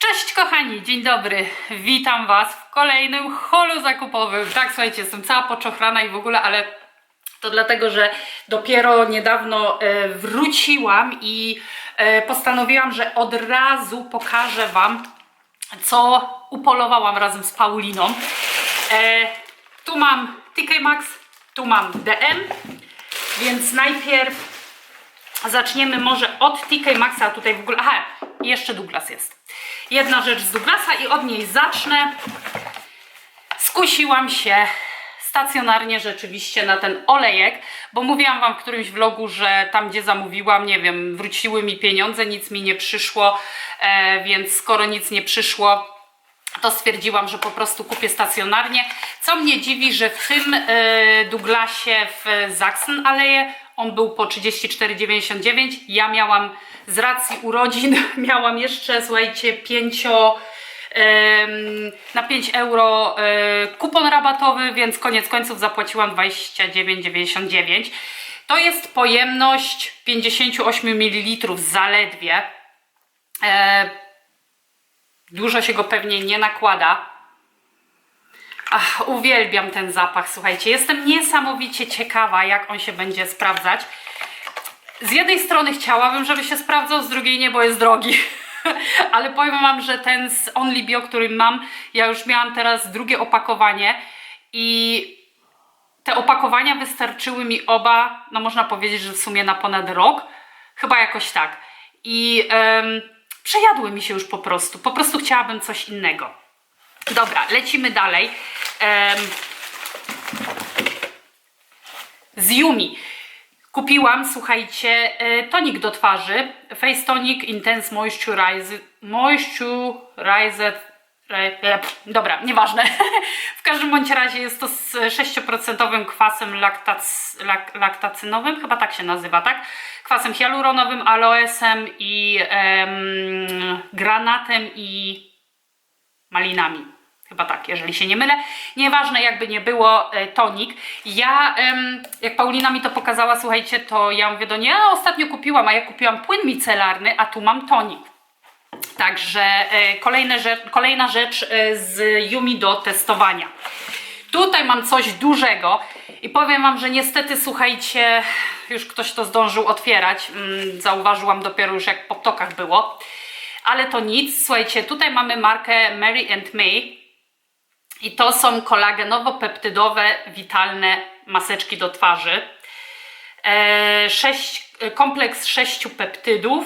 Cześć kochani, dzień dobry. Witam Was w kolejnym holu zakupowym. Tak, słuchajcie, jestem cała poczochrana i w ogóle, ale to dlatego, że dopiero niedawno e, wróciłam i e, postanowiłam, że od razu pokażę Wam, co upolowałam razem z Pauliną. E, tu mam TK Maxx, tu mam DM, więc najpierw Zaczniemy może od TK Maxa, a tutaj w ogóle. Aha, jeszcze Douglas jest. Jedna rzecz z Douglasa i od niej zacznę. Skusiłam się stacjonarnie rzeczywiście na ten olejek, bo mówiłam Wam w którymś vlogu, że tam gdzie zamówiłam, nie wiem, wróciły mi pieniądze, nic mi nie przyszło, e, więc skoro nic nie przyszło, to stwierdziłam, że po prostu kupię stacjonarnie. Co mnie dziwi, że w tym e, Douglasie w Sachsenallee on był po 34,99. Ja miałam z racji urodzin, miałam jeszcze, słuchajcie, 5 em, na 5 euro e, kupon rabatowy, więc koniec końców zapłaciłam 29,99. To jest pojemność 58 ml zaledwie. E, Dużo się go pewnie nie nakłada. Ach, uwielbiam ten zapach, słuchajcie. Jestem niesamowicie ciekawa, jak on się będzie sprawdzać. Z jednej strony chciałabym, żeby się sprawdzał, z drugiej nie, bo jest drogi. Ale powiem Wam, że ten z Only Bio, który mam, ja już miałam teraz drugie opakowanie i te opakowania wystarczyły mi oba, no można powiedzieć, że w sumie na ponad rok. Chyba jakoś tak. I em, przejadły mi się już po prostu. Po prostu chciałabym coś innego. Dobra, lecimy dalej. Em, z Yumi. Kupiłam, słuchajcie, e, tonik do twarzy. Face Tonic Intense Moisturizer. Moisturizer. Dobra, nieważne. W każdym bądź razie jest to z 6% kwasem laktac, lak, laktacynowym, chyba tak się nazywa, tak? Kwasem hialuronowym, aloesem i em, granatem i malinami. Chyba tak, jeżeli się nie mylę. Nieważne, jakby nie było, e, tonik. Ja, em, jak Paulina mi to pokazała, słuchajcie, to ja mówię do niej, a ostatnio kupiłam, a ja kupiłam płyn micelarny, a tu mam tonik. Także e, kolejne rzecz, kolejna rzecz e, z Yumi do testowania. Tutaj mam coś dużego i powiem Wam, że niestety, słuchajcie, już ktoś to zdążył otwierać. Mm, Zauważyłam dopiero już jak po ptokach było. Ale to nic. Słuchajcie, tutaj mamy markę Mary and May i to są kolagenowo-peptydowe, witalne maseczki do twarzy. E, sześć, kompleks sześciu peptydów.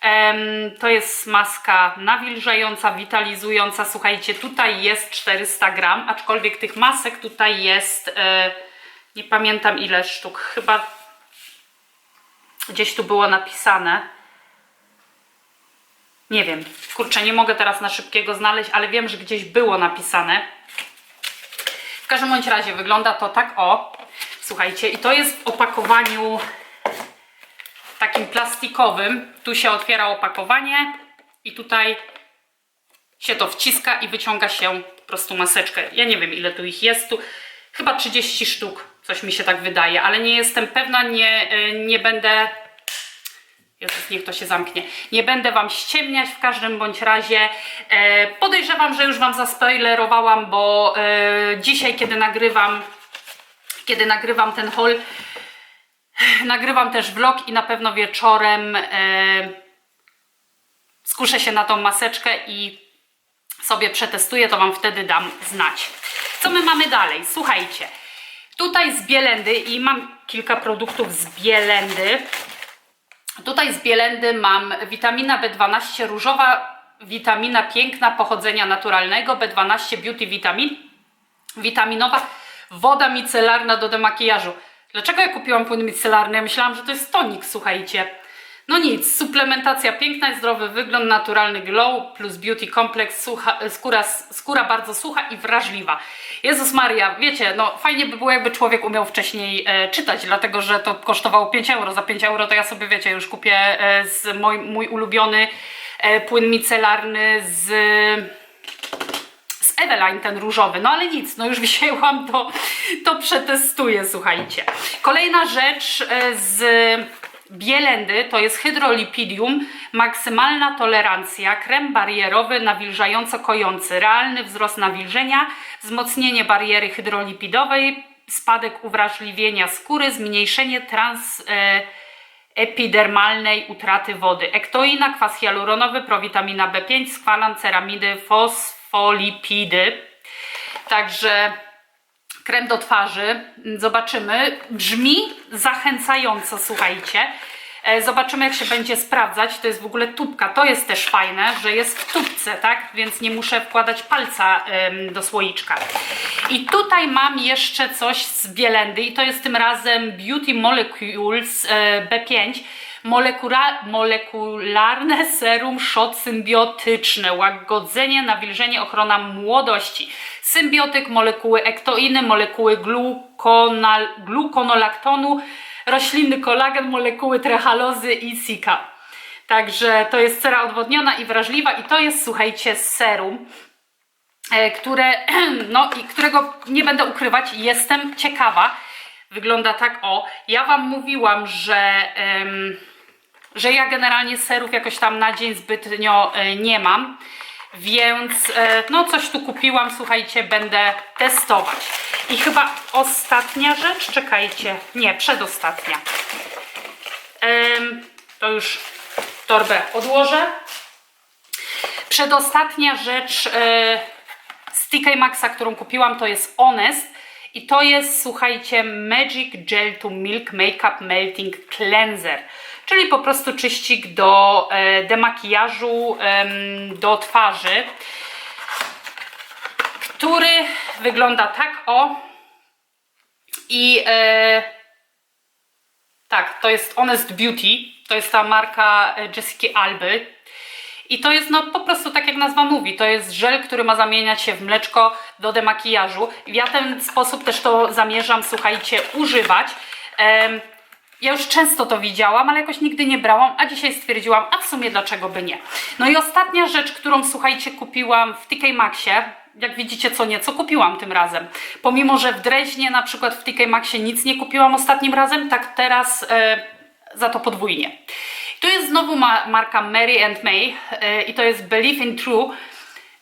Em, to jest maska nawilżająca, witalizująca. Słuchajcie, tutaj jest 400 gram, aczkolwiek tych masek tutaj jest, e, nie pamiętam ile sztuk, chyba gdzieś tu było napisane. Nie wiem, kurczę, nie mogę teraz na szybkiego znaleźć, ale wiem, że gdzieś było napisane. W każdym bądź razie wygląda to tak o. Słuchajcie, i to jest w opakowaniu takim plastikowym. Tu się otwiera opakowanie i tutaj się to wciska i wyciąga się po prostu maseczkę. Ja nie wiem ile tu ich jest. Tu chyba 30 sztuk, coś mi się tak wydaje, ale nie jestem pewna, nie, y, nie będę Jezus, niech to się zamknie. Nie będę Wam ściemniać w każdym bądź razie. E, podejrzewam, że już Wam zaspoilerowałam, bo e, dzisiaj, kiedy nagrywam, kiedy nagrywam ten haul, nagrywam też vlog i na pewno wieczorem e, skuszę się na tą maseczkę i sobie przetestuję, to Wam wtedy dam znać. Co my mamy dalej? Słuchajcie, tutaj z Bielendy i mam kilka produktów z Bielendy. Tutaj z Bielendy mam witamina B12 różowa, witamina piękna pochodzenia naturalnego, B12 Beauty Vitamin, witaminowa, woda micelarna do demakijażu. Dlaczego ja kupiłam płyn micelarny? Ja myślałam, że to jest tonik, słuchajcie. No nic, suplementacja piękna zdrowy wygląd, naturalny glow plus beauty complex, sucha, skóra, skóra bardzo sucha i wrażliwa. Jezus Maria, wiecie, no fajnie by było jakby człowiek umiał wcześniej e, czytać, dlatego że to kosztowało 5 euro. Za 5 euro to ja sobie, wiecie, już kupię e, z mój, mój ulubiony e, płyn micelarny z z Eveline ten różowy, no ale nic, no już wzięłam to, to przetestuję, słuchajcie. Kolejna rzecz e, z Bielendy to jest hydrolipidium, maksymalna tolerancja, krem barierowy nawilżająco-kojący, realny wzrost nawilżenia, wzmocnienie bariery hydrolipidowej, spadek uwrażliwienia skóry, zmniejszenie trans... E, epidermalnej utraty wody. Ektoina, kwas hialuronowy, prowitamina B5, skwalan, ceramidy, fosfolipidy. Także krem do twarzy, zobaczymy. Brzmi zachęcająco, słuchajcie. E, Zobaczymy, jak się będzie sprawdzać. To jest w ogóle tubka. To jest też fajne, że jest w tubce, tak? Więc nie muszę wkładać palca do słoiczka. I tutaj mam jeszcze coś z Bielendy i to jest tym razem Beauty Molecules e, B5. Molekula, molekularne serum shot symbiotyczne, łagodzenie, nawilżenie, ochrona młodości. Symbiotyk, molekuły ektoiny, molekuły glukonal, glukonolaktonu, roślinny kolagen, molekuły trehalozy i sika. Także to jest cera odwodniona i wrażliwa i to jest, słuchajcie, serum, e, które, no i którego nie będę ukrywać, jestem ciekawa. Wygląda tak, o, ja Wam mówiłam, że, że ja generalnie serów jakoś tam na dzień zbytnio e, nie mam, więc e, no coś tu kupiłam, słuchajcie, będę testować. I chyba ostatnia rzecz, czekajcie, nie, przedostatnia. To już torbę odłożę. Przedostatnia rzecz e, z TK Maxa, którą kupiłam, to jest Honest. I to jest, słuchajcie, Magic Gel to Milk Makeup Melting Cleanser. Czyli po prostu czyścik do e, demakijażu, em, do twarzy, który wygląda tak o. I e, tak, to jest Honest Beauty. To jest ta marka e, Jessica Alby. I to jest no po prostu tak jak nazwa mówi, to jest żel, który ma zamieniać się w mleczko do demakijażu. Ja ten sposób też to zamierzam, słuchajcie, używać. Ja już często to widziałam, ale jakoś nigdy nie brałam, a dzisiaj stwierdziłam, a w sumie dlaczego by nie. No i ostatnia rzecz, którą słuchajcie kupiłam w TK Maxie, jak widzicie co nieco kupiłam tym razem. Pomimo, że w Dreźnie na przykład w TK Maxie nic nie kupiłam ostatnim razem, tak teraz e, za to podwójnie. Tu jest znowu ma marka Mary and May e, i to jest Believe in True.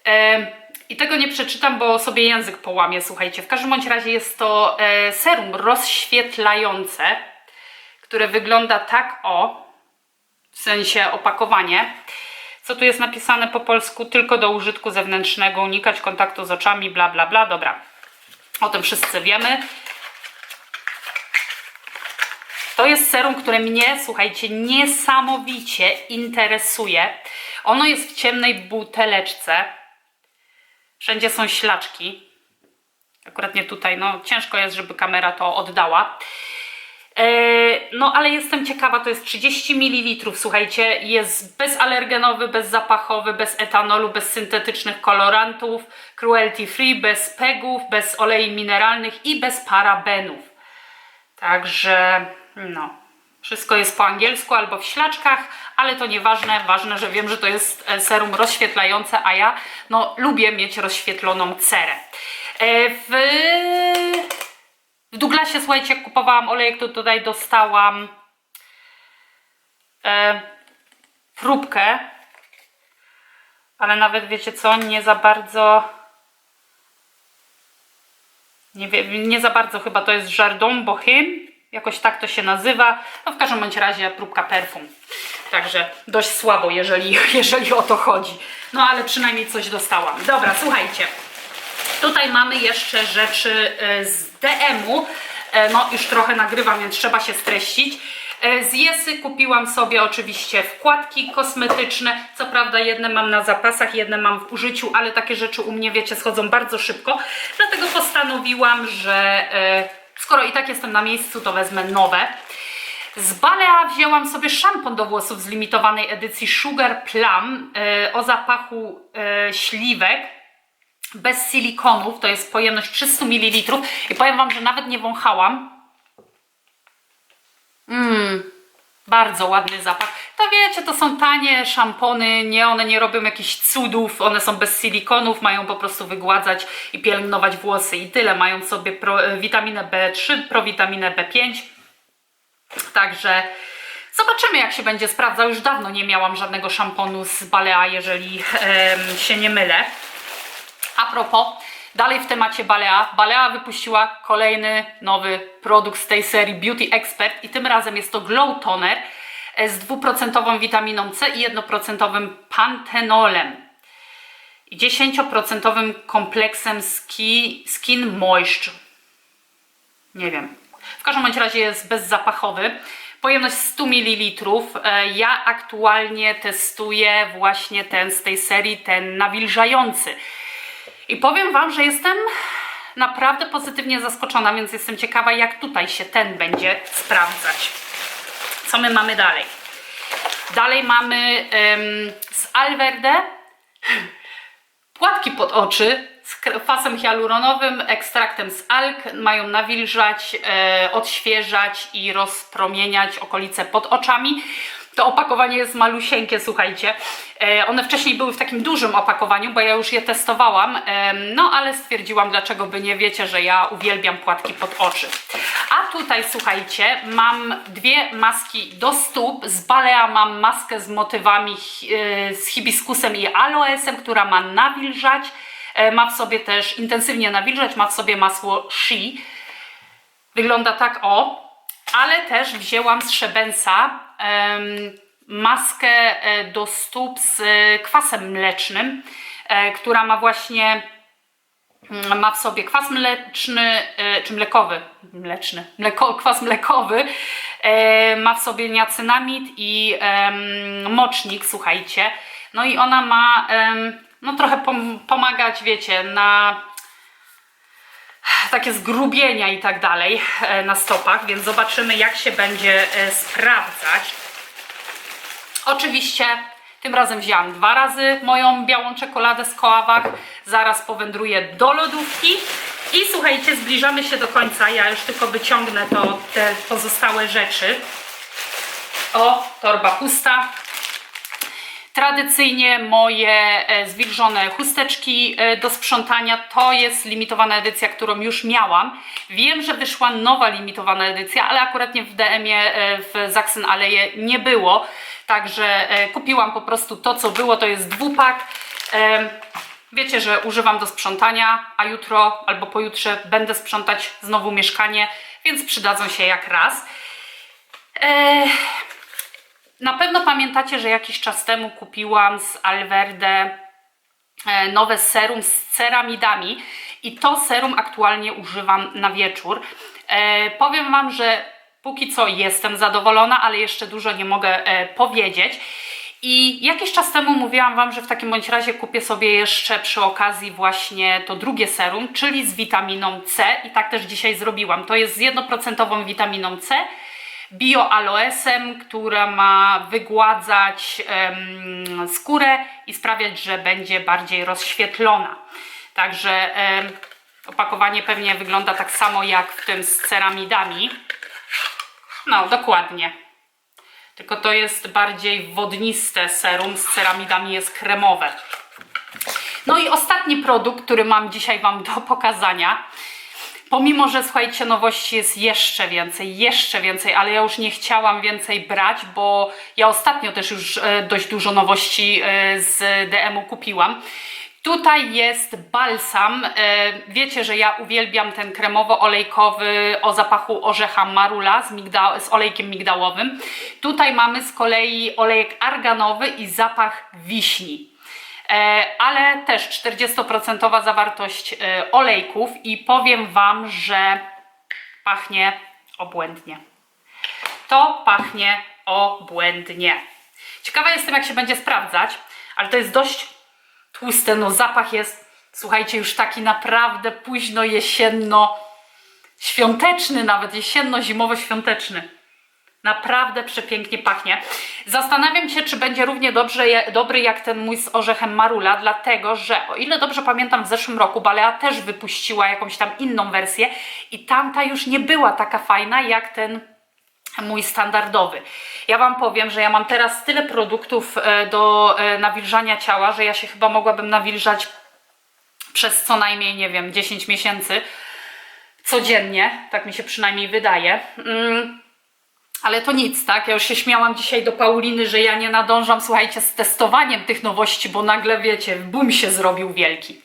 E, I tego nie przeczytam, bo sobie język połamie, słuchajcie. W każdym bądź razie jest to serum rozświetlające, które wygląda tak o, w sensie opakowanie. Co tu jest napisane po polsku? Tylko do użytku zewnętrznego, unikać kontaktu z oczami, bla bla bla. Dobra, o tym wszyscy wiemy. To jest serum, które mnie, słuchajcie, niesamowicie interesuje. Ono jest w ciemnej buteleczce. Wszędzie są ślaczki. Akurat nie tutaj, no ciężko jest, żeby kamera to oddała. E, No, ale jestem ciekawa, to jest 30 ml, słuchajcie, jest bezalergenowy, bezzapachowy, bez etanolu, bez syntetycznych kolorantów, cruelty free, bez pegów, bez olei mineralnych i bez parabenów. Także, no, wszystko jest po angielsku albo w ślaczkach, ale to nieważne, ważne, że wiem, że to jest e, serum rozświetlające, a ja, no, lubię mieć rozświetloną cerę. E, W w Douglasie, słuchajcie, jak kupowałam olejek, to tutaj dostałam e, próbkę, ale nawet wiecie co, nie za bardzo nie, wiem, nie za bardzo chyba to jest Jardin Bohème, jakoś tak to się nazywa, no w każdym bądź razie próbka perfum, także dość słabo, jeżeli, jeżeli o to chodzi, no ale przynajmniej coś dostałam. Dobra, słuchajcie, Tutaj mamy jeszcze rzeczy e, z DM-u. E, No, już trochę nagrywam, więc trzeba się streścić. E, Z Jesy kupiłam sobie oczywiście wkładki kosmetyczne. Co prawda jedne mam na zapasach, jedne mam w użyciu, ale takie rzeczy u mnie, wiecie, schodzą bardzo szybko. Dlatego postanowiłam, że e, skoro i tak jestem na miejscu, to wezmę nowe. Z Balea wzięłam sobie szampon do włosów z limitowanej edycji Sugar Plum o zapachu śliwek bez silikonów, to jest pojemność 300 ml i powiem Wam, że nawet nie wąchałam. Mmm, bardzo ładny zapach. To wiecie, to są tanie szampony, nie, one nie robią jakichś cudów, one są bez silikonów, mają po prostu wygładzać i pielęgnować włosy i tyle. Mają sobie pro, witaminę B3, prowitaminę B5, także Zobaczymy, jak się będzie sprawdzał. Już dawno nie miałam żadnego szamponu z Balea, jeżeli się nie mylę. A propos, dalej w temacie Balea. Balea wypuściła kolejny nowy produkt z tej serii Beauty Expert i tym razem jest to Glow Toner e, z dwuprocentową witaminą C i jednoprocentowym pantenolem i 10% kompleksem ski, Skin Moisture. Nie wiem. W każdym bądź razie jest bezzapachowy. Pojemność 100 ml. E, Ja aktualnie testuję właśnie ten z tej serii, ten nawilżający. I powiem Wam, że jestem naprawdę pozytywnie zaskoczona, więc jestem ciekawa, jak tutaj się ten będzie sprawdzać. Co my mamy dalej? Dalej mamy em, z Alverde płatki pod oczy z kwasem hialuronowym, ekstraktem z alg. Mają nawilżać, e, odświeżać i rozpromieniać okolice pod oczami. To opakowanie jest malusieńkie, słuchajcie. E, one wcześniej były w takim dużym opakowaniu, bo ja już je testowałam, no ale stwierdziłam, dlaczego by nie wiecie, że ja uwielbiam płatki pod oczy. A tutaj, słuchajcie, mam dwie maski do stóp. Z Balea mam maskę z motywami e, z hibiskusem i aloesem, która ma nawilżać. E, Ma w sobie też intensywnie nawilżać, ma w sobie masło Shea. Wygląda tak o, ale też wzięłam z Szebensa maskę e, do stóp z e, kwasem mlecznym, e, która ma właśnie mm, ma w sobie kwas mleczny, czy mlekowy, mleczny, mleko, kwas mlekowy, ma w sobie niacynamid i mocznik, słuchajcie. No i ona ma no trochę pom- pomagać, wiecie, na takie zgrubienia i tak dalej e, na stopach, więc zobaczymy jak się będzie e, sprawdzać. Oczywiście tym razem wzięłam dwa razy moją białą czekoladę z koławach. Zaraz powędruję do lodówki. I słuchajcie, zbliżamy się do końca. Ja już tylko wyciągnę to, te pozostałe rzeczy. O, torba pusta. Tradycyjnie moje e, zwilżone chusteczki e, do sprzątania to jest limitowana edycja, którą już miałam. Wiem, że wyszła nowa limitowana edycja, ale akurat nie w DM-ie e, w Zaxen Aleje nie było. Także kupiłam po prostu to, co było. To jest dwupak. Wiecie, że używam do sprzątania, a jutro albo pojutrze będę sprzątać znowu mieszkanie, więc przydadzą się jak raz. E, na pewno pamiętacie, że jakiś czas temu kupiłam z Alverde e, nowe serum z ceramidami i to serum aktualnie używam na wieczór. E, powiem Wam, że póki co jestem zadowolona, ale jeszcze dużo nie mogę e, powiedzieć. I jakiś czas temu mówiłam Wam, że w takim bądź razie kupię sobie jeszcze przy okazji właśnie to drugie serum, czyli z witaminą C i tak też dzisiaj zrobiłam. To jest z jednoprocentową witaminą C, bioaloesem, która ma wygładzać em, skórę i sprawiać, że będzie bardziej rozświetlona. Także em, opakowanie pewnie wygląda tak samo jak w tym z ceramidami. No, dokładnie. Tylko to jest bardziej wodniste serum, z ceramidami jest kremowe. No i ostatni produkt, który mam dzisiaj Wam do pokazania. Pomimo, że słuchajcie, nowości jest jeszcze więcej, jeszcze więcej, ale ja już nie chciałam więcej brać, bo ja ostatnio też już e, dość dużo nowości e, z DM-u kupiłam. Tutaj jest balsam. E, Wiecie, że ja uwielbiam ten kremowo-olejkowy o zapachu orzecha marula z, z olejkiem migdałowym. Tutaj mamy z kolei olejek arganowy i zapach wiśni. E, ale też 40% zawartość e, olejków i powiem Wam, że pachnie obłędnie. To pachnie obłędnie. Ciekawa jestem, jak się będzie sprawdzać, ale to jest dość tłuste. No, zapach jest, słuchajcie, już taki naprawdę późno jesienno, świąteczny, nawet jesienno-zimowo-świąteczny. Naprawdę przepięknie pachnie. Zastanawiam się, czy będzie równie dobrze, dobry jak ten mój z orzechem marula, dlatego że o ile dobrze pamiętam, w zeszłym roku Balea też wypuściła jakąś tam inną wersję i tamta już nie była taka fajna jak ten mój standardowy. Ja Wam powiem, że ja mam teraz tyle produktów e, do e, nawilżania ciała, że ja się chyba mogłabym nawilżać przez co najmniej, nie wiem, 10 miesięcy codziennie, tak mi się przynajmniej wydaje. Mm. Ale to nic, tak? Ja już się śmiałam dzisiaj do Pauliny, że ja nie nadążam, słuchajcie, z testowaniem tych nowości, bo nagle, wiecie, boom się zrobił wielki.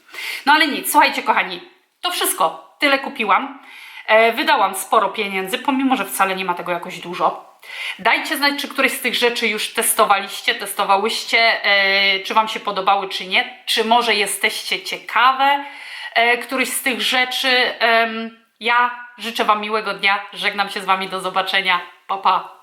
No ale nic, słuchajcie, kochani, to wszystko. Tyle kupiłam. E, wydałam sporo pieniędzy, pomimo, że wcale nie ma tego jakoś dużo. Dajcie znać, czy któreś z tych rzeczy już testowaliście, testowałyście, e, czy Wam się podobały, czy nie. Czy może jesteście ciekawe e, któryś z tych rzeczy. Em, ja życzę Wam miłego dnia, żegnam się z Wami, do zobaczenia. Papa.